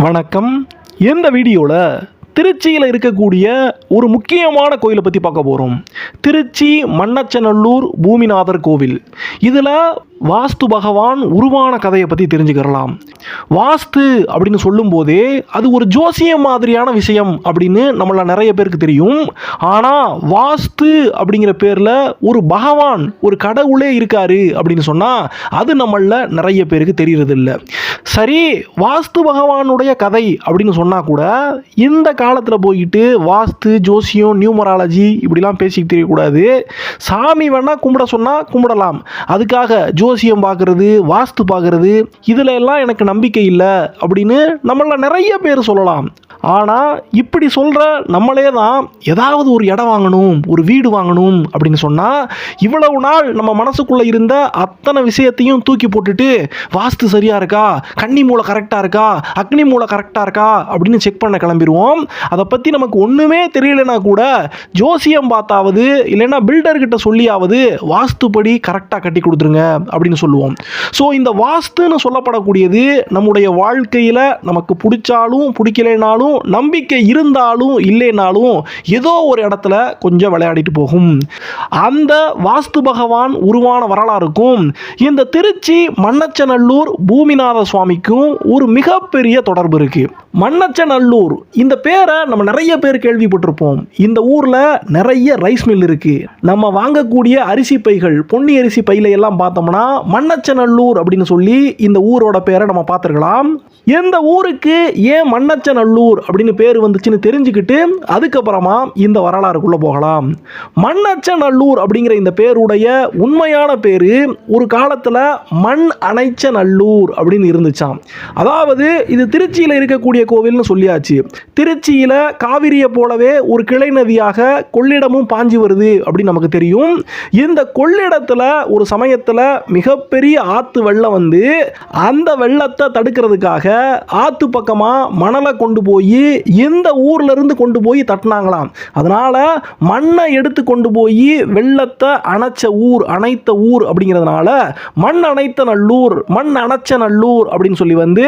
வணக்கம். இந்த வீடியோவில் திருச்சியில் இருக்கக்கூடிய ஒரு முக்கியமான கோயிலை பற்றி பார்க்க போகிறோம் திருச்சி மன்னச்சநல்லூர் பூமிநாதர் கோவில். இதில் வாஸ்து பகவான் உருவான கதையை பற்றி தெரிஞ்சுக்கிறலாம். வாஸ்து அப்படின்னு சொல்லும்போதே அது ஒரு ஜோசியம் மாதிரியான விஷயம் அப்படின்னு நம்மள நிறைய பேருக்கு தெரியும். ஆனால் வாஸ்து அப்படிங்கிற பேரில் ஒரு பகவான் ஒரு கடவுளே இருக்காரு அப்படின்னு சொன்னால் அது நம்மள நிறைய பேருக்கு தெரியறது இல்லை சரி வாஸ்து பகவானுடைய கதை அப்படின்னு சொன்னால் கூட இந்த காலத்தில் போயிட்டு வாஸ்து ஜோசியம் நியூமராலஜி இப்படிலாம் பேசிக்கிட்டு தெரியக்கூடாது. சாமி வேணால் கும்பிட சொன்னால் கும்பிடலாம். அதுக்காக ஜோசியம் பார்க்குறது வாஸ்து பார்க்குறது இதில் எல்லாம் எனக்கு நம்பிக்கை இல்லை அப்படின்னு நம்மள நிறைய பேர் சொல்லலாம். ஆனால் இப்படி சொல்கிற நம்மளே தான் ஏதாவது ஒரு இடம் வாங்கணும் ஒரு வீடு வாங்கணும் அப்படின்னு சொன்னால் இவ்வளவு நாள் நம்ம மனசுக்குள்ளே இருந்த அத்தனை விஷயத்தையும் தூக்கி போட்டுட்டு வாஸ்து சரியாக இருக்கா? கன்னி மூளை கரெக்டாக இருக்கா? அக்னி மூளை கரெக்டாக இருக்கா? அப்படின்னு செக் பண்ண கிளம்பிடுவோம் அதை பற்றி நமக்கு ஒன்றுமே தெரியலனா கூட ஜோசியம் பார்த்தாவது இல்லைன்னா பில்டர்கிட்ட சொல்லியாவது வாஸ்துப்படி கரெக்டாக கட்டி கொடுத்துருங்க அப்படின்னு சொல்லுவோம். ஸோ இந்த வாஸ்துன்னு சொல்லப்படக்கூடியது நம்முடைய வாழ்க்கையில் நமக்கு பிடிச்சாலும் பிடிக்கலைனாலும் நம்பிக்கை இருந்தாலும் இல்லைனாலும் ஏதோ ஒரு இடத்துல கொஞ்சம் விளையாடிட்டு போகும். அந்த வாஸ்து பகவான் உருவான வரலாறுக்கும் இந்த திருச்சி மன்னச்சநல்லூர் பூமிநாத சுவாமிக்கும் ஒரு மிகப்பெரிய தொடர்பு இருக்கு. மண்ணச்சநல்லூர். இந்த பேரை நம்ம நிறைய பேர் கேள்விப்பட்டிருப்போம். இந்த ஊரில் நிறைய ரைஸ் மில் இருக்குது நம்ம வாங்கக்கூடிய அரிசி பைகள் பொன்னி அரிசி பையில எல்லாம் பார்த்தோம்னா மண்ணச்சநல்லூர் அப்படின்னு சொல்லி இந்த ஊரோட பேரை நம்ம பார்த்துருக்கலாம். இந்த ஊருக்கு ஏன் மண்ணச்சநல்லூர் அப்படின்னு பேர் வந்துச்சுன்னு தெரிஞ்சுக்கிட்டு அதுக்கப்புறமா இந்த வரலாறுக்குள்ளே போகலாம். மண்ணச்சநல்லூர் அப்படிங்கிற இந்த பேருடைய உண்மையான பேர் ஒரு காலத்தில் மண் அணைச்சநல்லூர் அப்படின்னு இருந்துச்சாம். அதாவது இது திருச்சியில் இருக்கக்கூடிய பெரிய கோவில்னு சொல்லியாச்சு. திருச்சியில் காவிரியை போலவே ஒரு கிளை நதியாக கொள்ளிடமும் பாஞ்சி வருது அப்படின்னு நமக்கு தெரியும். இந்த கொள்ளிடத்தில் ஒரு சமயத்தில் மிகப்பெரிய ஆற்று வெள்ளம் வந்து அந்த வெள்ளத்தை தடுக்கிறதுக்காக ஆற்று பக்கமாக மணலை கொண்டு போய் இந்த ஊர்லேருந்து கொண்டு போய் தட்டினாங்களாம். அதனால் மண்ணை எடுத்து கொண்டு போய் வெள்ளத்தை அணைச்ச ஊர் அணைத்த ஊர் அப்படிங்கிறதுனால மண் அணைத்த நல்லூர் மண் அணைச்ச நல்லூர் அப்படின்னு சொல்லி வந்து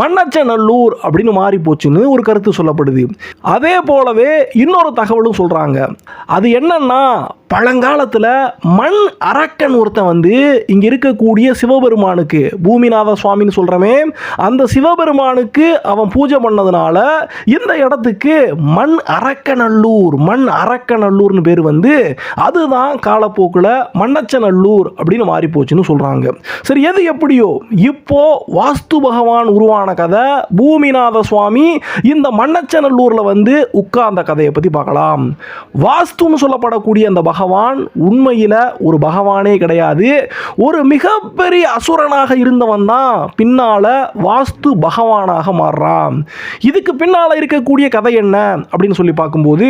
மண்ணச்ச நல்லூர் அப்படின்னு மாறி போச்சுன்னு ஒரு கருத்து சொல்லப்படுது. அதே போலவே இன்னொரு தகவலும் சொல்றாங்க. அது என்னன்னா பழங்காலத்தில் மண் அரக்கன் ஒருத்தன் வந்து இங்கே இருக்கக்கூடிய சிவபெருமானுக்கு பூமிநாத சுவாமின்னு சொல்கிறமே அந்த சிவபெருமானுக்கு அவன் பூஜை பண்ணதுனால இந்த இடத்துக்கு மண் அரக்கநல்லூர் மண் அரக்கநல்லூர்னு பேர் வந்து அதுதான் காலப்போக்கில் மண்ணச்சநல்லூர் அப்படின்னு மாறிப்போச்சுன்னு சொல்கிறாங்க சரி எது எப்படியோ இப்போ வாஸ்து பகவான் உருவான கதை பூமிநாத சுவாமி இந்த மண்ணச்சநல்லூரில் வந்து உட்கார்ந்த கதையை பற்றி பார்க்கலாம். வாஸ்துன்னு சொல்லப்படக்கூடிய அந்த பகவான் பகவான் உண்மையில் ஒரு பகவானே கிடையாது. ஒரு மிகப்பெரிய அசுரனாக இருந்தவன் தான் பின்னால் வாஸ்து பகவானாக மாறுறான். இதுக்கு பின்னால் இருக்கக்கூடிய கதை என்ன அப்படின்னு சொல்லி பார்க்கும்போது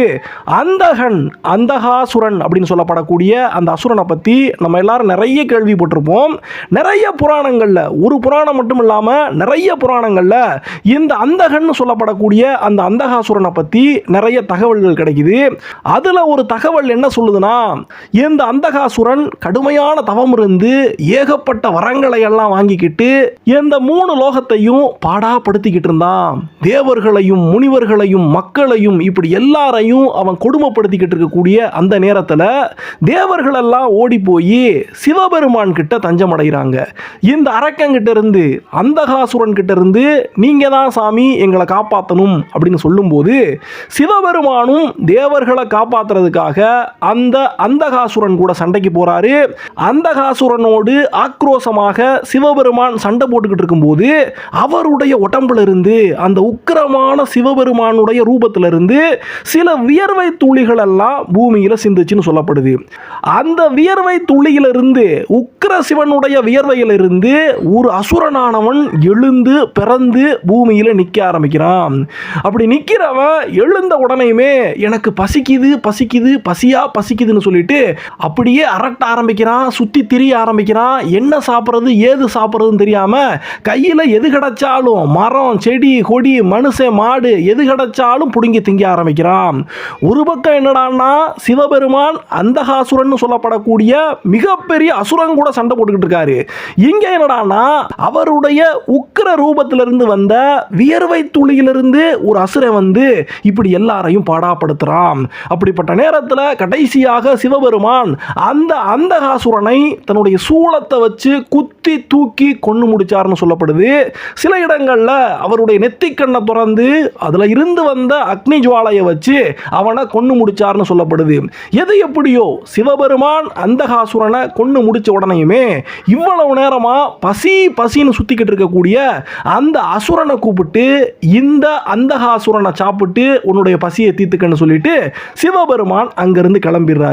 அந்தகன் அந்தகாசுரன் அப்படின்னு சொல்லப்படக்கூடிய அந்த அசுரனை பற்றி நம்ம எல்லாரும் நிறைய கேள்விப்பட்டிருப்போம். நிறைய புராணங்களில் ஒரு புராணம் மட்டும் இல்லாமல் நிறைய புராணங்களில் இந்த அந்தகன் சொல்லப்படக்கூடிய அந்த அந்தகாசுரனை பற்றி நிறைய தகவல்கள் கிடைக்குது. அதில் ஒரு தகவல் என்ன சொல்லுதுன்னா இந்த அந்தகாசுரன் கடுமையான தவம் இருந்து ஏகப்பட்ட வரங்களை எல்லாம் வாங்கிக்கிட்டு இந்த மூணு லோகத்தையும் பாடாப்படுத்திக்கிட்டு இருந்தான். தேவர்களையும் முனிவர்களையும் மக்களையும் இப்படி எல்லாரையும் அவன் கொடுமைப்படுத்திக்கிட்டு இருக்கக்கூடிய அந்த நேரத்தில் தேவர்களெல்லாம் ஓடி போய் சிவபெருமான் கிட்ட தஞ்சம் அடைகிறாங்க இந்த அரக்கங்கிட்ட இருந்து அந்தகாசுரன் கிட்ட இருந்து நீங்க தான் சாமி எங்களை காப்பாற்றணும் அப்படின்னு சொல்லும்போது சிவபெருமானும் தேவர்களை காப்பாத்துறதுக்காக அந்த அந்தகாசுரன் கூட சண்டைக்கு போறாரு. அந்தகாசுரனோடு ஆக்ரோஷமாக சிவபெருமான் சண்டை போட்டுக்கிட்டு இருக்கும்போது அவருடைய உடம்புல இருந்து அந்த உக்கிரமான சிவபெருமானுடைய ரூபத்துல இருந்து சில வியர்வை துளிகள் எல்லாம் பூமியில சிந்துச்சுன்னு சொல்லப்படுது. அந்த வியர்வை துளியிலிருந்து உக்கிர சிவனுடைய வியர்வையிலிருந்து ஒரு அசுரனானவன் எழுந்து பிறந்து பூமியில நிக்க ஆரம்பிக்கிறான். அப்படி நிக்கிறவன் எழுந்த உடனேயுமே எனக்கு பசிக்குது பசிக்குது பசியா பசிக்குதுன்னு அப்படின்னு சொல்லிட்டு அப்படியே அரட்ட ஆரம்பிக்கிறான் சுற்றி திரிய ஆரம்பிக்கிறான். என்ன சாப்பிட்றது ஏது சாப்பிட்றதுன்னு தெரியாமல் கையில் எது கிடச்சாலும் மரம் செடி கொடி மனுஷன் மாடு எது கிடச்சாலும் பிடுங்கி திங்க ஆரம்பிக்கிறான். ஒரு பக்கம் என்னடான்னா சிவபெருமான் அந்தகாசுரன் சொல்லப்படக்கூடிய மிகப்பெரிய அசுரன் கூட சண்டை போட்டுக்கிட்டு இருக்காரு. இங்க என்னடான்னா அவருடைய உக்கிர ரூபத்திலிருந்து வந்த வியர்வை துளியிலிருந்து ஒரு அசுரன் வந்து இப்படி எல்லாரையும் பாடாப்படுத்துறான். அப்படிப்பட்ட நேரத்தில் கடைசியாக சிவபெருமான் அந்த அந்தகாசுரனை தன்னுடைய சூளத்தை வச்சு குத்தி தூக்கி கொண்டு முடிச்சார்னு சொல்லப்படுது. சில இடங்களில் அவருடைய நெத்திக்கண்ணை திறந்து அதில் இருந்து வந்த அக்னி ஜுவாலையை வச்சு அவனை கொண்டு முடிச்சார்னு சொல்லப்படுது. எது எப்படியோ சிவபெருமான் அந்தகாசுரனை கொண்டு முடிச்ச உடனேயுமே இவ்வளவு நேரமாக பசி பசின்னு சுத்திக்கிட்டு இருக்கக்கூடிய அந்த அசுரனை கூப்பிட்டு இந்த அந்தகாசுரனை சாப்பிட்டு உன்னுடைய பசியை தீர்த்துக்கன்னு சொல்லிட்டு சிவபெருமான் அங்கிருந்து கிளம்பிடுறார்.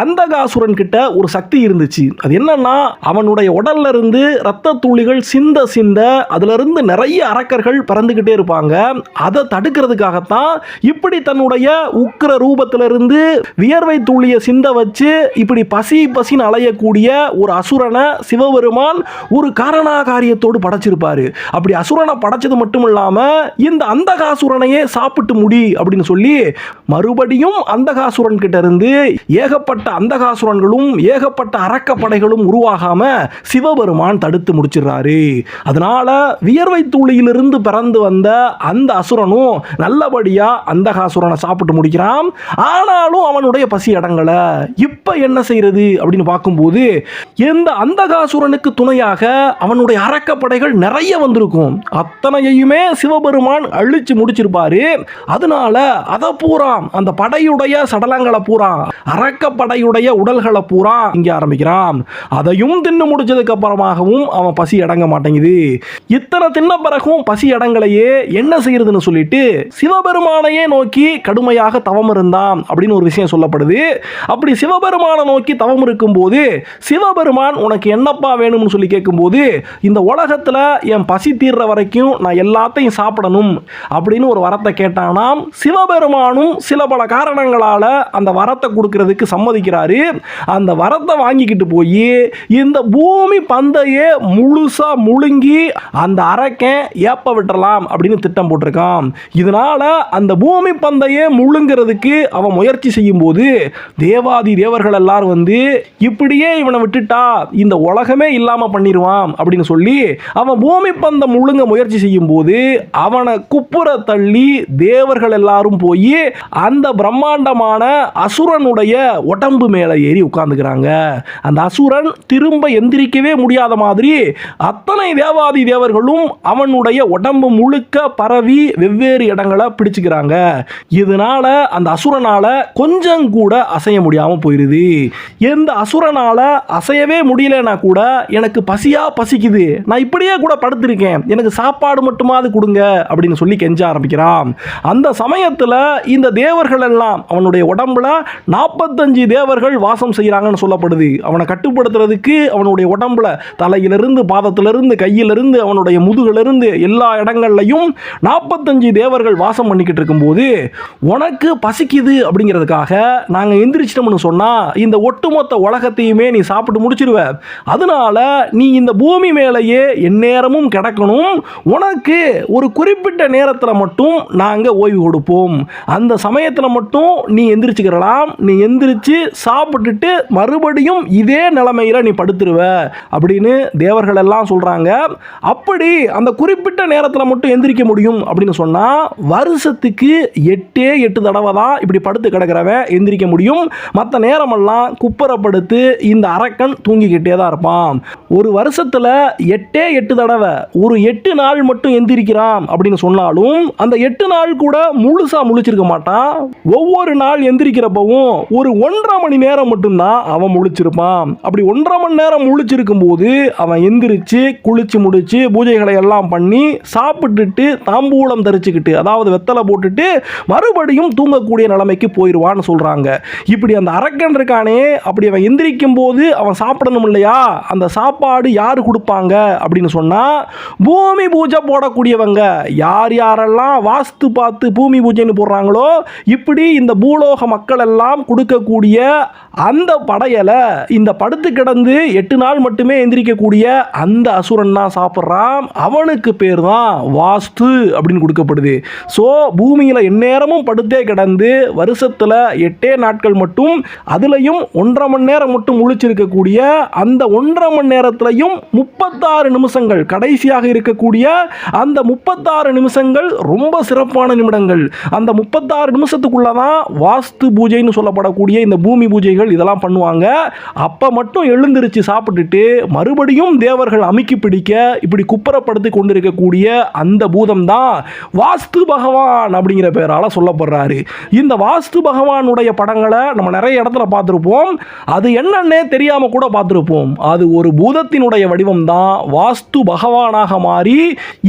அந்தகாசுரன் கிட்ட ஒரு சக்தி இருந்துச்சு. அது என்னன்னா அவனுடைய உடல்ல இருந்து ரத்த துளிகள் சிந்த சிந்த அதுல இருந்து நிறைய அரக்கர்கள் பறந்துகிட்டே இருப்பாங்க. அதை தடுக்கிறதுக்காகத்தான் இப்படி தன்னுடைய உக்கிர ரூபத்திலிருந்து வியர்வை துளிய சிந்த வச்சு இப்படி பசி பசின்னு அலையக்கூடிய ஒரு அசுரனை சிவபெருமான் ஒரு காரணாகாரியத்தோடு படைச்சிருப்பாரு. அப்படி அசுரனை படைச்சது மட்டும் இல்லாம இந்த அந்தகாசுரனையே சாப்பிட்டு முடி அப்படின்னு சொல்லி மறுபடியும் அந்தகாசுரன் கிட்ட இருந்து ஏகப்பட்ட அந்தகாசுரன்களும் ஏகப்பட்ட அரக்கப்படைகளும் உருவாகாம சிவபெருமான் தடுத்து முடிச்சிடுறாரு. அதனால வியர்வை துளியிலிருந்து பிறந்து வந்த அந்த அசுரனும் நல்லபடியா அந்தகாசுரனை சாப்பிட்டு முடிக்கிறான். ஆனாலும் அவனுடைய பசி அடங்கல. இப்ப என்ன செய்யறது அப்படின்னு பார்க்கும்போது இந்த அந்தகாசுரனுக்கு துணையாக அவனுடைய அரக்கப்படைகள் நிறைய வந்திருக்கும். அத்தனையுமே சிவபெருமான் அழிச்சு முடிச்சிருப்பாரு. அதனால அதை பூரா அந்த படையுடைய சடலங்களை பூரா அரக்கப்படையுடைய உடல்களை பூரா இங்க ஆரம்பிக்கிறான். அதையும் தின்னு முடிச்சதுக்கு அப்புறமாகவும் அவன் பசி அடங்க மாட்டேங்குது. இத்தனை தின்ன பிறகும் பசி அடங்கலையே என்ன செய்யறதுன்னு சொல்லிட்டு சிவபெருமானையே நோக்கி கடுமையாக தவம் இருந்தான் அப்படின்னு ஒரு விஷயம் சொல்லப்படுது. அப்படி சிவபெருமானை நோக்கி தவம் இருக்கும்போது சிவபெருமான் உனக்கு என்னப்பா வேணும்னு சொல்லி கேட்கும்போது இந்த உலகத்தில் என் பசி தீர்ற வரைக்கும் நான் எல்லாத்தையும் சாப்பிடணும் அப்படின்னு ஒரு வரத்தை கேட்டானாம். சிவபெருமானும் சில பல காரணங்களால அந்த வரத்தை கொடுக்கறதுக்கு சம்மதிக்கிறாரு. அந்த வரத்தை வாங்கிக்கிட்டு போய் இந்த பூமி பந்தையே முழுசா முழுங்கி அந்த அரக்கன் ஏப்ப விட்டுறலாம் அப்படின்னு திட்டம் போட்டிருக்கான். இதனால அந்த பூமி பந்தையே முழுங்கிறதுக்கு அவன் முயற்சி செய்யும் போது தேவாதி தேவர்கள் எல்லாரும் வந்து இப்படியே இவனை விட்டுட்டா இந்த உலகமே இல்லாம பண்ணிடுவான் அப்படின்னு சொல்லி அவன் பூமி பந்தம் முழுங்க முயற்சி செய்யும் போது அவனை குப்புற தள்ளி தேவர்கள் எல்லாரும் போய் அந்த பிரம்மாண்டமான அசுரனுடைய உடம்பு மேலே ஏறி உட்காந்துக்கிறாங்க அந்த அசுரன் திரும்ப எந்திரிக்கவே முடியாத மாதிரி அத்தனை தேவாதி தேவர்களும் அவனுடைய உடம்பு முழுக்க பரவி வெவ்வேறு இடங்களை பிடிச்சுக்கிறாங்க. இதனால அந்த அசுரனால் கொஞ்சம் கூட அசைய முடியாமல் போயிடுது எந்த அசுரனால் அசையவே முடியலனா கூட எனக்கு பசியாக பசிக்குது. நான் இப்படியே கூட படுத்திருக்கேன். எனக்கு சாப்பாடு மட்டுமாவது கொடுங்க அப்படின்னு சொல்லி கெஞ்ச ஆரம்பிக்கிறான். அந்த சமயத்தில் இந்த தேவர்கள் எல்லாம் அவனுடைய உடம்புல நாற்பத்தஞ்சு தேவர்கள் வாசம் செய்கிறாங்கன்னு சொல்லப்படுது. அவனை கட்டுப்படுத்துறதுக்கு அவனுடைய உடம்புல தலையிலிருந்து பாதத்திலிருந்து கையிலிருந்து அவனுடைய முதுகிலிருந்து எல்லா இடங்கள்லையும் நாற்பத்தஞ்சு தேவர்கள் வாசம் பண்ணிக்கிட்டு இருக்கும்போது உனக்கு பசிக்குது அப்படிங்கிறதுக்காக நாங்கள் எந்திரிச்சிட்டோம்னு சொன்னால் இந்த ஒட்டுமொத்த உலகத்தையுமே நீ சாப்பிட்டு முடிச்சிருவ. அதனால நீ இந்த பூமி மேலேயே எந்நேரமும் கிடக்கணும். உனக்கு ஒரு குறிப்பிட்ட நேரத்தில் மட்டும் நாங்கள் ஓய்வு கொடுப்போம். அந்த சமயத்தில் மட்டும் நீ எந்திரிச்சுக்கிறலாம் நீ எந்திரிச்சு சாப்பிட்டுட்டு மறுபடியும் இதே நிலைமையில் நீ படுத்துருவ அப்படின்னு தேவர்கள் எல்லாம் சொல்கிறாங்க அப்படி அந்த குறிப்பிட்ட நேரத்தில் மட்டும் எந்திரிக்க முடியும் அப்படின்னு சொன்னால் வருஷத்துக்கு எட்டே எட்டு தடவை தான் இப்படி படுத்து கிடக்கிறவன் எந்திரிக்க முடியும். மற்ற நேரமெல்லாம் குப்புறப்படுத்து இந்த அரக்கன் தூங்கிக்கிட்டே தான் இருப்பான். ஒரு வருஷத்தில் எட்டே எட்டு தடவை ஒரு எட்டு நாள் மட்டும் எந்திரிக்கிறான் அப்படின்னு சொன்னாலும் அந்த எட்டு நாள் கூட முழுசாக முழிச்சிருக்க மாட்டான். ஒவ்வொரு நாள் எந்திரிக்கிறப்பவும் ஒரு ஒன்றரை மணி நேரம் மட்டும்தான் அவன் முழிச்சிருப்பான். அப்படி ஒன்றரை மணி நேரம் முழிச்சிருக்கும் போது அவன் எந்திரிச்சு குளிச்சு முடிச்சு பூஜைகளை எல்லாம் பண்ணி சாப்பிட்டுட்டு தாம்பூலம் தரிச்சுக்கிட்டு அதாவது வெத்தலை போட்டுட்டு மறுபடியும் தூங்கக்கூடிய நிலைமைக்கு போயிடுவான்னு சொல்கிறாங்க இப்படி அந்த அரக்கன் இருக்கானே அப்படி அவன் எந்திரிக்கும் போது அவன் சாப்பிடணும் இல்லையா? அந்த சாப்பாடு யார் கொடுப்பாங்க? அப்படின்னு சொன்னால் பூமி பூஜை போடக்கூடியவங்க. யார் யாரெல்லாம் வாஸ்து பார்த்து பூமி பூஜைன்னு போடுறாங்களோ இப்படி இந்த பூலோக மக்கள் எல்லாம் கொடு கொடுக்கக்கூடிய அந்த படையலை இந்த படுத்து கிடந்து எட்டு நாள் மட்டுமே எந்திரிக்கக்கூடிய அந்த அசுரன் தான் சாப்பிட்றான். அவனுக்கு பேர் தான் வாஸ்து அப்படின்னு கொடுக்கப்படுது. ஸோ பூமியில் எந்நேரமும் படுத்தே கிடந்து வருஷத்தில் எட்டே நாட்கள் மட்டும் அதுலேயும் ஒன்றரை மணி நேரம் மட்டும் முழிச்சிருக்கக்கூடிய அந்த ஒன்றரை மணி நேரத்திலையும் முப்பத்தாறு நிமிஷங்கள் கடைசியாக இருக்கக்கூடிய அந்த முப்பத்தாறு நிமிஷங்கள் ரொம்ப சிறப்பான நிமிடங்கள். அந்த முப்பத்தாறு நிமிஷத்துக்குள்ள தான் வாஸ்து பூஜைன்னு சொல்லப்படக்கூடிய இந்த பூமி பூஜைகள் இதெல்லாம் பண்ணுவாங்க. அப்போ மட்டும் எழுந்திருச்சு சாப்பிட்டுட்டு மறுபடியும் தேவர்கள் அமுக்கி பிடிக்க இப்படி குப்புறப்படுத்தி கொண்டிருக்கக்கூடிய அந்த பூதம் தான் வாஸ்து பகவான் அப்படிங்கிற பேரால் சொல்லப்படுறாரு. இந்த வாஸ்து பகவானுடைய படங்களை நம்ம நிறைய இடத்துல பார்த்துருப்போம். அது என்னன்னே தெரியாமல் கூட பார்த்துருப்போம். அது ஒரு பூதத்தினுடைய வடிவம் தான் வாஸ்து பகவானாக மாறி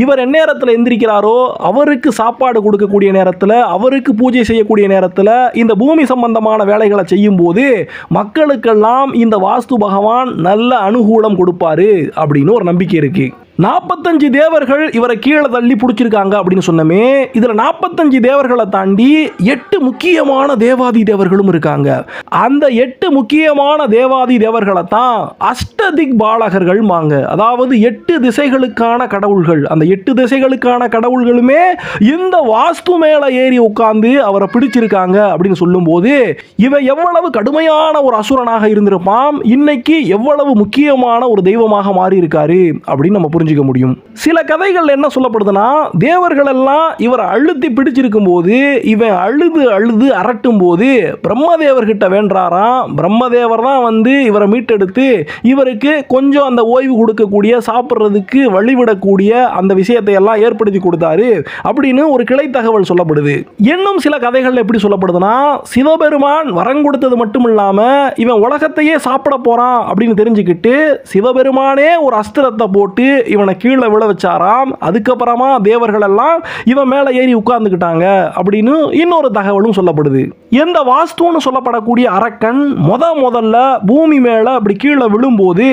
இவர் எந்நேரத்தில் எந்திரிக்கிறாரோ அவருக்கு சாப்பாடு கொடுக்கக்கூடிய நேரத்தில் அவருக்கு பூஜை செய்யக்கூடிய நேரத்தில் இந்த பூமி சம்பந்தமான வேலைகளை செய்யும்போது மக்களுக்கெல்லாம் இந்த வாஸ்து பகவான் நல்ல அனுகூலம் கொடுப்பாரு அப்படின்னு ஒரு நம்பிக்கை இருக்கு. நாற்பத்தஞ்சு தேவர்கள் இவரை கீழே தள்ளி பிடிச்சிருக்காங்க அப்படின்னு சொன்னமே இதில் நாற்பத்தஞ்சு தேவர்களை தாண்டி எட்டு முக்கியமான தேவாதி தேவர்களும் இருக்காங்க. அந்த எட்டு முக்கியமான தேவாதி தேவர்களை தான் அஷ்டதிக் பாலகர்கள் மாங்க. அதாவது எட்டு திசைகளுக்கான கடவுள்கள். அந்த எட்டு திசைகளுக்கான கடவுள்களுமே இந்த வாஸ்து மேலே ஏறி உட்காந்து அவரை பிடிச்சிருக்காங்க அப்படின்னு சொல்லும்போது இவன் எவ்வளவு கடுமையான ஒரு அசுரனாக இருந்திருப்பான் இன்னைக்கு எவ்வளவு முக்கியமான ஒரு தெய்வமாக மாறி இருக்காரு அப்படின்னு நம்ம புரிஞ்சிக்க முடியும். சில கதைகள் என்ன சொல்லப்படுதுன்னா தேவர்கள் எல்லாம் இவரை அழுத்தி பிடிச்சிருக்கும் போது இவன் அழுது அழுது அரட்டும் போது பிரம்மதேவர்கிட்ட வேண்டாராம் பிரம்மதேவர் தான் வந்து இவரை மீட்டெடுத்து இவருக்கு கொஞ்சம் அந்த ஓய்வு கொடுக்கக்கூடிய சாப்பிட்றதுக்கு வழிவிடக்கூடிய அந்த விஷயத்தை எல்லாம் ஏற்படுத்தி கொடுத்தாரு அப்படின்னு ஒரு கிளை தகவல் சொல்லப்படுது. இன்னும் சில கதைகள் எப்படி சொல்லப்படுதுன்னா சிவபெருமான் வரம் கொடுத்தது மட்டும் இல்லாமல் இவன் உலகத்தையே சாப்பிட போறான் அப்படின்னு தெரிஞ்சுக்கிட்டு சிவபெருமானே ஒரு அஸ்திரத்தை போட்டு இவனை கீழே விழ வச்சாராம் அதுக்கப்புறமா தேவர்கள் எல்லாம் இவன் மேலே ஏறி உட்கார்ந்துக்கிட்டாங்க அப்படின்னு இன்னொரு தகவலும் சொல்லப்படுது. எந்த வாஸ்துன்னு சொல்லப்படக்கூடிய அரக்கன் முத முதல்ல பூமி மேலே அப்படி கீழே விழும்போது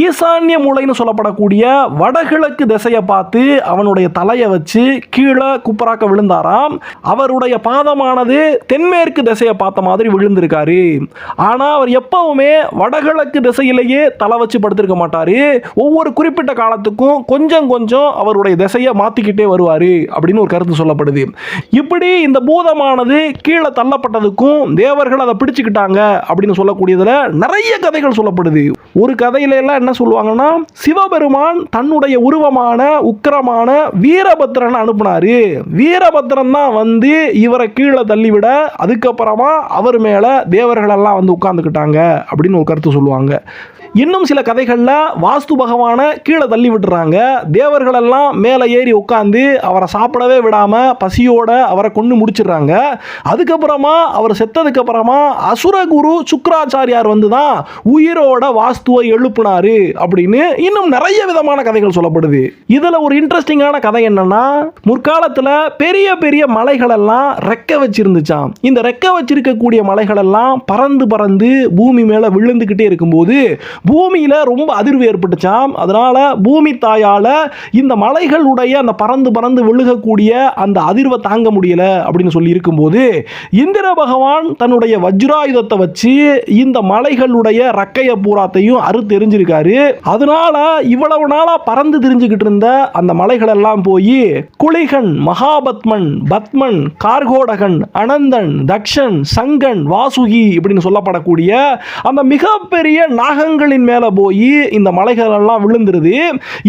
ஈசான்ய மூலைன்னு சொல்லப்படக்கூடிய வடகிழக்கு திசையை பார்த்து அவனுடைய தலையை வச்சு கீழே குப்பராக்க விழுந்தாராம். அவருடைய பாதமானது தென்மேற்கு திசையை பார்த்த மாதிரி விழுந்திருக்காரு. ஆனால் அவர் எப்பவுமே வடகிழக்கு திசையிலேயே தலை வச்சு படுத்திருக்க மாட்டார். ஒவ்வொரு குறிப்பிட்ட காலத்துக்கும் கொஞ்சம் கொஞ்சம் அவருடைய திசையை மாற்றிக்கிட்டே வருவார் அப்படின்னு ஒரு கருத்து சொல்லப்படுது. இப்படி இந்த பூதமானது கீழே தள்ளப்பட்டதுக்கும் தேவர்கள் அதை பிடிச்சுக்கிட்டாங்க அப்படின்னு சொல்லக்கூடியதில் நிறைய கதைகள் சொல்லப்படுது. ஒரு கதையில எல்லாம் என்ன சொல்லுவாங்கன்னா சிவபெருமான் தன்னுடைய உருவமான உக்கிரமான வீரபத்திரன் அனுப்புனாரு. வீரபத்திரன் தான் வந்து இவரை கீழே தள்ளிவிட அதுக்கப்புறமா அவர் மேலே தேவர்களெல்லாம் வந்து உட்காந்துக்கிட்டாங்க அப்படின்னு ஒரு கருத்து சொல்லுவாங்க. இன்னும் சில கதைகளில் வாஸ்து பகவானை கீழே தள்ளி விட்டுறாங்க. தேவர்களெல்லாம் மேலே ஏறி உட்காந்து அவரை சாப்பிடவே விடாமல் பசியோட அவரை கொண்டு முடிச்சிடுறாங்க. அதுக்கப்புறமா அவர் செத்ததுக்கு அப்புறமா அசுரகுரு சுக்கராச்சாரியார் வந்து தான் உயிரோட வாஸ்துவை எழுப்பினாரு அப்படின்னு இன்னும் நிறைய விதமான கதைகள் சொல்லப்படுது. இதில் ஒரு இன்ட்ரெஸ்டிங்கான கதை என்னன்னா முற்காலத்தில் பெரிய பெரிய மலைகளெல்லாம் ரெக்க வச்சிருந்துச்சான் இந்த ரெக்க வச்சிருக்கக்கூடிய மலைகளெல்லாம் பறந்து பறந்து பூமி மேலே விழுந்துக்கிட்டே இருக்கும்போது பூமியில் ரொம்ப அதிர்வு ஏற்பட்டுச்சாம். அதனால் பூமி தாயால் இந்த மலைகளுடைய அந்த பறந்து பறந்து விழுகக்கூடிய அந்த அதிர்வை தாங்க முடியல அப்படின்னு சொல்லி இருக்கும்போது இந்திர பகவான் தன்னுடைய வஜ்ராயுதத்தை வச்சு இந்த மலைகளுடைய ரக்கைய பூராத்தையும் அறுத்து எரிஞ்சிருக்காரு. அதனால இவ்வளவு நாளா பறந்து திரிஞ்சுக்கிட்டு இருந்த அந்த மலைகள் எல்லாம் போய் குளிகன் மகாபத்மன் பத்மன் கார்கோடகன் அனந்தன் தக்ஷன் சங்கன் வாசுகி இப்படின்னு சொல்லப்படக்கூடிய அந்த மிகப்பெரிய நாகங்கள் மலைகளின் மேலே போய் இந்த மலைகள் எல்லாம் விழுந்துருது.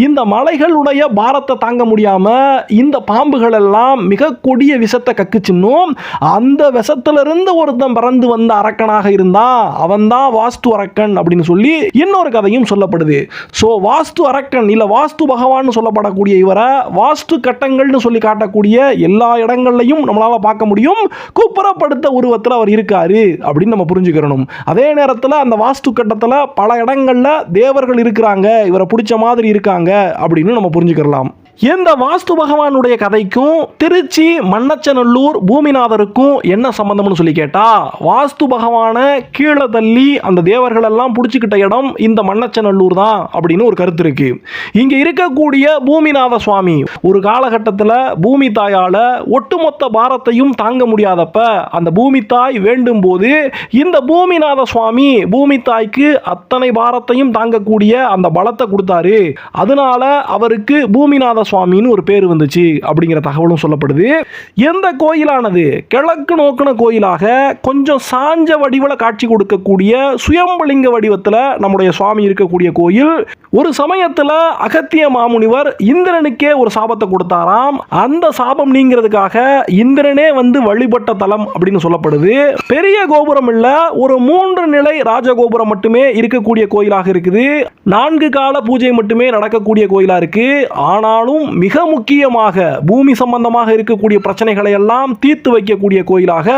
இந்த மலைகளுடைய பாரத்தை தாங்க முடியாமல் இந்த பாம்புகள் எல்லாம் மிக கொடிய விஷத்தை கக்குச்சின்னும் அந்த விஷத்திலிருந்து ஒருத்தன் பறந்து வந்த அரக்கனாக இருந்தா அவன் தான் வாஸ்து அரக்கன் அப்படின்னு சொல்லி இன்னொரு கதையும் சொல்லப்படுது. ஸோ வாஸ்து அரக்கன் இல்லை வாஸ்து பகவான் சொல்லப்படக்கூடிய இவரை வாஸ்து கட்டங்கள்னு சொல்லி காட்டக்கூடிய எல்லா இடங்கள்லையும் நம்மளால் பார்க்க முடியும். குப்புறப்படுத்த உருவத்தில் அவர் இருக்காரு அப்படின்னு நம்ம புரிஞ்சுக்கிறணும். அதே நேரத்தில் அந்த வாஸ்து கட்டத்தில் பல இடங்கள் படங்களில் தேவர்கள் இருக்கிறாங்க இவரை பிடிச்ச மாதிரி இருக்காங்க அப்படின்னு நம்ம புரிஞ்சுக்கிறலாம். இந்த வாஸ்து பகவானுடைய கதைக்கும் திருச்சி மன்னச்சநல்லூர் பூமிநாதருக்கும் என்ன சம்பந்தம்னு சொல்லி கேட்டா வாஸ்து பகவானை கீழே தள்ளி அந்த தேவர்கள் எல்லாம் பிடிச்சிக்கிட்ட இடம் இந்த மன்னச்சநல்லூர் தான் அப்படின்னு ஒரு கருத்து இருக்கு. இங்க இருக்கக்கூடிய பூமிநாத சுவாமி ஒரு காலகட்டத்தில் பூமி தாயால ஒட்டுமொத்த பாரத்தையும் தாங்க முடியாதப்ப அந்த பூமி தாய் வேண்டும் போது இந்த பூமிநாத சுவாமி பூமி தாய்க்கு அத்தனை பாரத்தையும் தாங்கக்கூடிய அந்த பலத்தை கொடுத்தாரு. அதனால அவருக்கு பூமிநாத சுவாமின்னு ஒரு பேர் வந்துச்சு அப்படிங்கிற தகவலும் சொல்லப்படுது. எந்த கோயிலானது? கிழக்கு நோக்கின கோயிலாக கொஞ்சம் சாஞ்ச வடிவில் காட்சி கொடுக்கக்கூடிய சுயம்பலிங்க வடிவத்தில் நம்முடைய சுவாமி இருக்கக்கூடிய கோயில். ஒரு சமயத்தில் அகத்திய மாமுனிவர் இந்திரனுக்கே ஒரு சாபத்தை கொடுத்தாராம். அந்த சாபம் நீங்கிறதுக்காக இந்திரனே வந்து வழிபட்ட தலம் அப்படின்னு சொல்லப்படுது. பெரிய கோபுரம் இல்ல ஒரு மூன்று நிலை ராஜகோபுரம் மட்டுமே இருக்கக்கூடிய கோயிலாக இருக்குது. நான்கு கால பூஜை மட்டுமே நடக்கக்கூடிய கோயிலா இருக்கு. ஆனாலும் மிக முக்கியமாக பூமி சம்பந்தமாக இருக்கக்கூடிய பிரச்சனைகளை எல்லாம் தீர்த்து வைக்கக்கூடிய கோயிலாக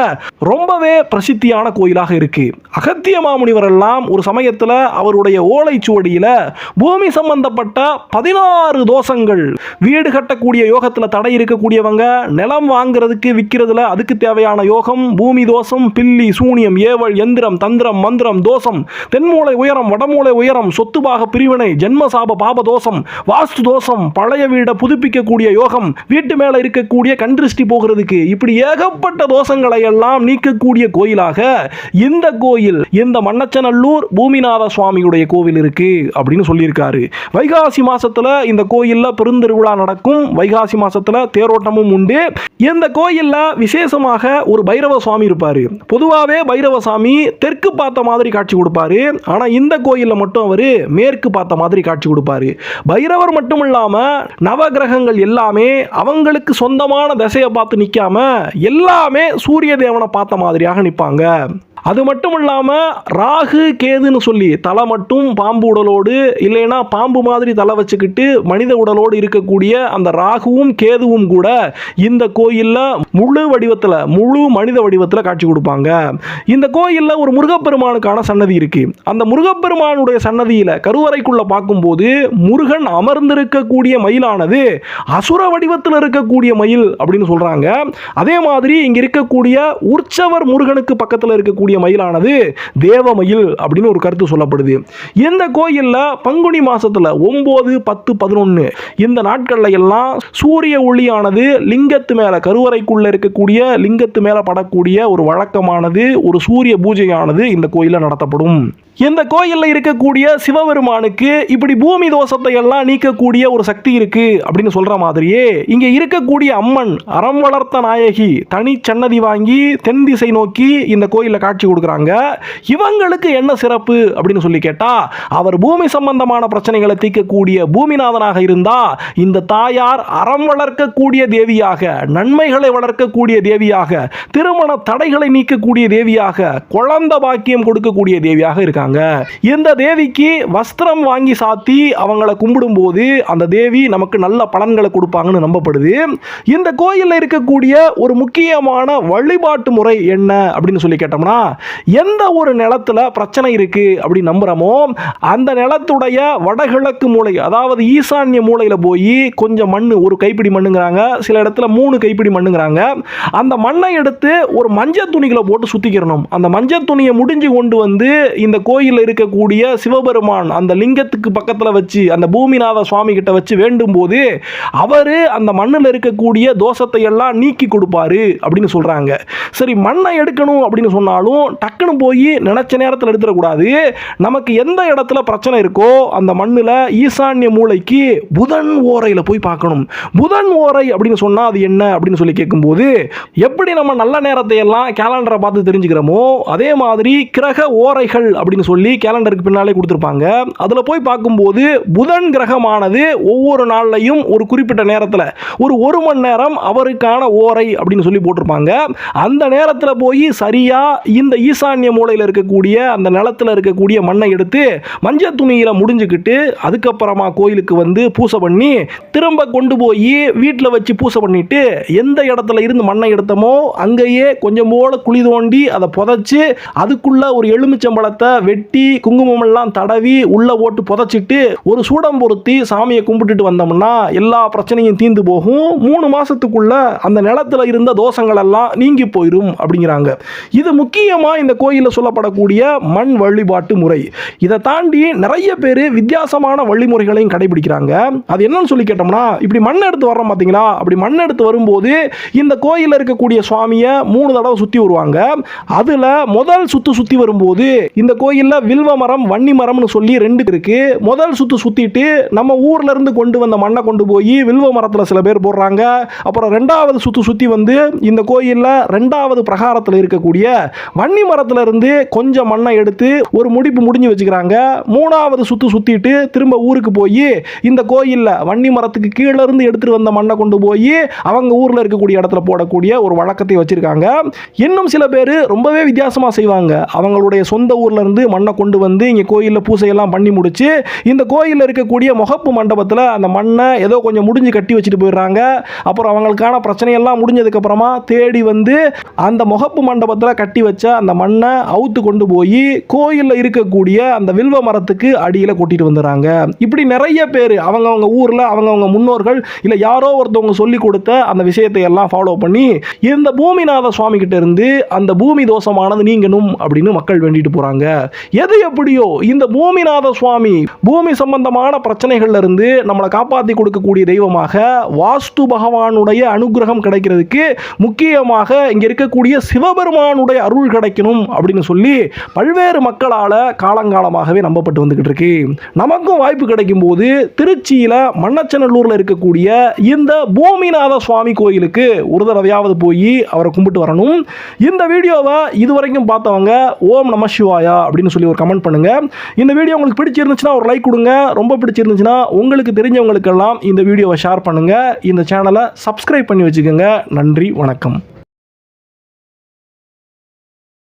ரொம்பவே பிரசித்தியான கோயிலாக இருக்கு. அகத்திய மாமுனிவர் எல்லாம் ஒரு சமயத்தில் அவருடைய ஓலைச்சுவடியில் பூமி சம்பந்தப்பட்ட பதினாறு தோஷங்கள் வீடு கட்டக்கூடிய யோகத்தில் தடை இருக்கக்கூடியவங்க நிலம் வாங்குறதுக்கு விற்கிறதுல அதுக்கு தேவையான யோகம் பூமி தோஷம் பில்லி சூனியம் ஏவல் எந்திரம் தந்திரம் மந்திரம் தோஷம் தென்மூலை உயரம் வடமூலை உயரம் சொத்துபாக பிரிவினை ஜென்மசாப பாப தோஷம் வாஸ்து தோஷம் பழைய வீடு புதுப்பிக்கக்கூடிய யோகம் வீட்டு மேலே இருக்கக்கூடிய கண்டிருஷ்டி போகிறதுக்கு இப்படி ஏகப்பட்ட தோஷங்களை எல்லாம் நீக்கக்கூடிய கோயிலாக இந்த கோயில் இந்த மண்ணச்சநல்லூர் பூமிநாத சுவாமியுடைய கோவில் இருக்கு அப்படின்னு சொல்லியிருக்காரு. வைகாசி மாசத்துல இந்த கோயில்ல பெருந்திருவிழா நடக்கும். வைகாசி மாசத்துல தேரோட்டமும் உண்டு. இந்த கோயில்ல விசேஷமாக ஒரு பைரவ சுவாமி இருப்பாரு. பொதுவாகவே பைரவ சாமி தெற்கு பார்த்த மாதிரி காட்சி கொடுப்பாரு. ஆனா இந்த கோயில்ல மட்டும் அவரு மேற்கு பார்த்த மாதிரி காட்சி கொடுப்பாரு. பைரவர் மட்டும் இல்லாம நவகிரகங்கள் எல்லாமே அவங்களுக்கு சொந்தமான திசையை பார்த்து நிற்காம எல்லாமே சூரிய தேவனை பார்த்த மாதிரியாக நிற்பாங்க அது மட்டும் இல்லாமல் ராகு கேதுன்னு சொல்லி தலை மட்டும் பாம்பு உடலோடு இல்லைன்னா பாம்பு மாதிரி தலை வச்சுக்கிட்டு மனித உடலோடு இருக்கக்கூடிய அந்த ராகுவும் கேதுவும் கூட இந்த கோயிலில் முழு வடிவத்தில் முழு மனித வடிவத்தில் காட்சி கொடுப்பாங்க. இந்த கோயிலில் ஒரு முருகப்பெருமானுக்கான சன்னதி இருக்குது அந்த முருகப்பெருமானுடைய சன்னதியில் கருவறைக்குள்ளே பார்க்கும்போது முருகன் அமர்ந்திருக்கக்கூடிய மயிலானது அசுர வடிவத்தில் இருக்கக்கூடிய மயில் அப்படின்னு சொல்கிறாங்க அதே மாதிரி இங்கே இருக்கக்கூடிய உற்சவர் முருகனுக்கு பக்கத்தில் இருக்கக்கூடிய மயிலானது தேவமயில் அப்படின்னு ஒரு கருத்து சொல்லப்படுது. இந்த கோயில்ல பங்குனி மாசத்துல ஒன்பது பத்து பதினொன்று இந்த நாட்கள்ல எல்லாம் சூரிய ஒளியானது லிங்கத்து மேல கருவறைக்குள்ள இருக்கக்கூடிய லிங்கத்து மேல படக்கூடிய ஒரு வழக்கமானது ஒரு சூரிய பூஜையானது இந்த கோயிலில் நடத்தப்படும். இந்த கோயிலில் இருக்கக்கூடிய சிவபெருமானுக்கு இப்படி பூமி தோஷத்தை எல்லாம் நீக்கக்கூடிய ஒரு சக்தி இருக்கு அப்படின்னு சொல்ற மாதிரியே இங்க இருக்கக்கூடிய அம்மன் அறம் வளர்த்த நாயகி தனி சன்னதி வாங்கி தென் திசை நோக்கி இந்த கோயிலில் காட்சி கொடுக்குறாங்க. இவங்களுக்கு என்ன சிறப்பு அப்படின்னு சொல்லி கேட்டா அவர் பூமி சம்பந்தமான பிரச்சனைகளை தீர்க்கக்கூடிய பூமிநாதனாக இருந்தா இந்த தாயார் அறம் வளர்க்கக்கூடிய தேவியாக நன்மைகளை வளர்க்கக்கூடிய தேவியாக திருமண தடைகளை நீக்கக்கூடிய தேவியாக குழந்த பாக்கியம் கொடுக்கக்கூடிய தேவியாக இருக்காங்க. இந்த தேவிக்கு வஸ்திரம் வாங்கி சாத்தி அவங்கள கும்பிடும்போது அந்த தேவி நமக்கு நல்ல பலன்களை கொடுப்பாங்கன்னு நம்பப்படுது. இந்த கோயிலில் இருக்கக்கூடிய ஒரு முக்கியமான வழிபாட்டு முறை என்ன அப்படின்னு சொல்லி கேட்டோம்னா எந்த ஒரு நிலத்துல பிரச்சனை இருக்கு அப்படின்னு நம்புகிறோமோ அந்த நிலத்துடைய வடகிழக்கு மூலை அதாவது ஈசான்ய மூலையில் போய் கொஞ்சம் மண் ஒரு கைப்பிடி மண்ணுங்கிறாங்க சில இடத்துல மூணு கைப்பிடி மண்ணுங்கிறாங்க. அந்த மண்ணை எடுத்து ஒரு மஞ்சள் துணிகளை போட்டு சுத்திக்கிறணும் அந்த மஞ்சள் துணியை முடிஞ்சு கொண்டு வந்து இந்த கோயிலில் இருக்கக்கூடிய சிவபெருமான் அந்த லிங்கத்துக்கு பக்கத்தில் வச்சு அந்த பூமிநாத சுவாமி கிட்ட வச்சு வேண்டும் போது அவர் அந்த மண்ணில் இருக்கக்கூடிய தோஷத்தை எல்லாம் நீக்கி கொடுப்பாரு அப்படின்னு சொல்கிறாங்க சரி மண்ணை எடுக்கணும் அப்படின்னு சொன்னாலும் டக்குன்னு போய் நினச்ச நேரத்தில் எடுத்துடக்கூடாது. நமக்கு எந்த இடத்துல பிரச்சனை இருக்கோ அந்த மண்ணில் ஈசான்ய மூளைக்கு புதன் ஓரையில் போய் பார்க்கணும். புதன் ஓரை அப்படின்னு சொன்னால் அது என்ன அப்படின்னு சொல்லி கேட்கும்போது எப்படி நம்ம நல்ல நேரத்தை எல்லாம் கேலண்டரை பார்த்து தெரிஞ்சுக்கிறோமோ அதே மாதிரி கிரக ஓரைகள் அப்படின்னு சொல்லி கேலண்டருக்கு பின்னாலே கொடுத்துருப்பாங்க. அதில் போய் பார்க்கும்போது புதன் கிரகமானது ஒவ்வொரு நாள்லையும் ஒரு குறிப்பிட்ட நேரத்தில் ஒரு ஒரு மணி நேரம் அவருக்கான ஓரை அப்படின்னு சொல்லி போட்டிருப்பாங்க. அந்த நேரத்தில் போய் சரியாக இந்த ஈசான்ய மூலையில் இருக்கக்கூடிய அந்த நிலத்தில் இருக்கக்கூடிய மண்ணை எடுத்து மஞ்சள் துணியில் முடிஞ்சுக்கிட்டு அதுக்கப்புறமா கோயிலுக்கு வந்து பூசை பண்ணி திரும்ப கொண்டு போய் வீட்டில் வச்சு பூசை பண்ணிட்டு எந்த இடத்துல இருந்து மண்ணை எடுத்தோமோ அங்கேயே கொஞ்சம் போல குழி தோண்டி அதை புதைச்சி அதுக்குள்ள ஒரு எலுமிச்சம்பழத்தை வெட்டி குங்குமம் எல்லாம் தடவி உள்ள போட்டு புதைச்சிட்டு ஒரு சூடம் பொருத்தி சாமியை கும்பிட்டுட்டு வந்தோம்னா எல்லா பிரச்சனையும் தீர்ந்து போகும். மூணு மாசத்துக்குள்ள அந்த நிலத்துல இருந்த தோஷங்கள் எல்லாம் நீங்கி போயிடும் அப்படிங்கிறாங்க. இது முக்கியமா இந்த கோயிலில் சொல்லப்படக்கூடிய மண் வழிபாட்டு முறை. இதை தாண்டி நிறைய பேர் வித்தியாசமான வழிமுறைகளையும் கடைபிடிக்கிறாங்க. அது என்னன்னு சொல்லி கேட்டோம்னா இப்படி மண் எடுத்து வர்றோம் பார்த்தீங்களா அப்படி மண் எடுத்து வரும்போது இந்த கோயிலில் இருக்கக்கூடிய சுவாமியை மூணு தடவை சுற்றி வருவாங்க. அதில் முதல் சுத்து சுற்றி வரும்போது இந்த கோயிலில் வில்வ மரம் வன்னி மரம்னு சொல்லி ரெண்டு இருக்கு. முதல் சுற்று சுற்றிட்டு நம்ம ஊர்ல இருந்து கொண்டு வந்த மண்ணை கொண்டு போய் வில்வ மரத்தில் சில பேர் போடுறாங்க. அப்புறம் ரெண்டாவது சுற்று சுற்றி வந்து இந்த கோயிலில் ரெண்டாவது பிரகாரத்தில் இருக்கக்கூடிய வன்னி மரத்தில் இருந்து கொஞ்சம் மண்ணை எடுத்து ஒரு முடிப்பு முடிஞ்சு வச்சுக்கிறாங்க. மூணாவது சுற்று சுற்றிட்டு திரும்ப ஊருக்கு போய் இந்த கோயிலில் வன்னி மரத்துக்கு கீழே இருந்து எடுத்துகிட்டு வந்த மண்ணை கொண்டு போய் அவங்க ஊரில் இருக்கக்கூடிய இடத்துல போடக்கூடிய ஒரு வழக்கத்தை வச்சுருக்காங்க. இன்னும் சில பேர் ரொம்பவே வித்தியாசமாக செய்வாங்க. அவங்களுடைய சொந்த ஊர்லேருந்து மண்ணை கொண்டு வந்து இங்கே கோயிலில் பூசையெல்லாம் பண்ணி முடித்து இந்த கோயிலில் இருக்கக்கூடிய முகப்பு மண்டபத்தில் அந்த மண்ணை ஏதோ கொஞ்சம் முடிஞ்சு கட்டி வச்சுட்டு போயிடுறாங்க. அப்புறம் அவங்களுக்கான பிரச்சனையெல்லாம் முடிஞ்சதுக்கப்புறமா தேடி வந்து அந்த முகப்பு மண்டபத்தில் கட்டி வச்ச அந்த மண்ணை அவுத்து கொண்டு போய் கோயிலில் இருக்கக்கூடிய அந்த வில்வ மரத்துக்கு அடியில் கொட்டிட்டு வந்துடுறாங்க. இப்படி நிறைய பேர் அவங்கவுங்க ஊரில் அவங்கவுங்க முன்னோர்கள் இல்லை யாரோ ஒருத்தவங்க சொல்லி கொடுத்த அந்த விஷயத்தை எல்லாம் ஃபாலோ பண்ணி இந்த பூமிநாத சுவாமி கிட்ட இருந்து அந்த பூமி தோஷமானது நீங்கணும் அப்படின்னு மக்கள் வேண்டிட்டு போகிறாங்க எது எப்படியோ இந்த பூமிநாத சுவாமி பூமி சம்பந்தமான பிரச்சனைகள்ல இருந்து நம்மளை காப்பாற்றி கொடுக்கக்கூடிய தெய்வமாக வாஸ்து பகவானுடைய அனுகிரகம் கிடைக்கிறதுக்கு முக்கியமாக இங்க இருக்கக்கூடிய சிவபெருமானுடைய அருள் கிடைக்கணும் அப்படின்னு சொல்லி பல்வேறு மக்களால் காலங்காலமாகவே நம்பப்பட்டு வந்துக்கிட்டு இருக்கு. நமக்கும் வாய்ப்பு கிடைக்கும் போது திருச்சியில் மண்ணச்சநல்லூரில் இருக்கக்கூடிய இந்த பூமிநாத சுவாமி கோயிலுக்கு ஒரு தடவையாவது போய் அவரை கும்பிட்டு வரணும். இந்த வீடியோவை இதுவரைக்கும் பார்த்தவங்க ஓம் நம சிவாயா அப்படின்னு சொல்லி ஒரு கமெண்ட் பண்ணுங்க. இந்த வீடியோ உங்களுக்கு பிடிச்சிருந்துச்சுன்னா ஒரு லைக் கொடுங்க. ரொம்ப பிடிச்சிருந்துச்சுன்னா உங்களுக்கு தெரிஞ்சவங்களுக்கெல்லாம் இந்த வீடியோவை ஷேர் பண்ணுங்க. இந்த சேனலை சப்ஸ்கிரைப் பண்ணி வச்சுக்கோங்க. நன்றி வணக்கம்.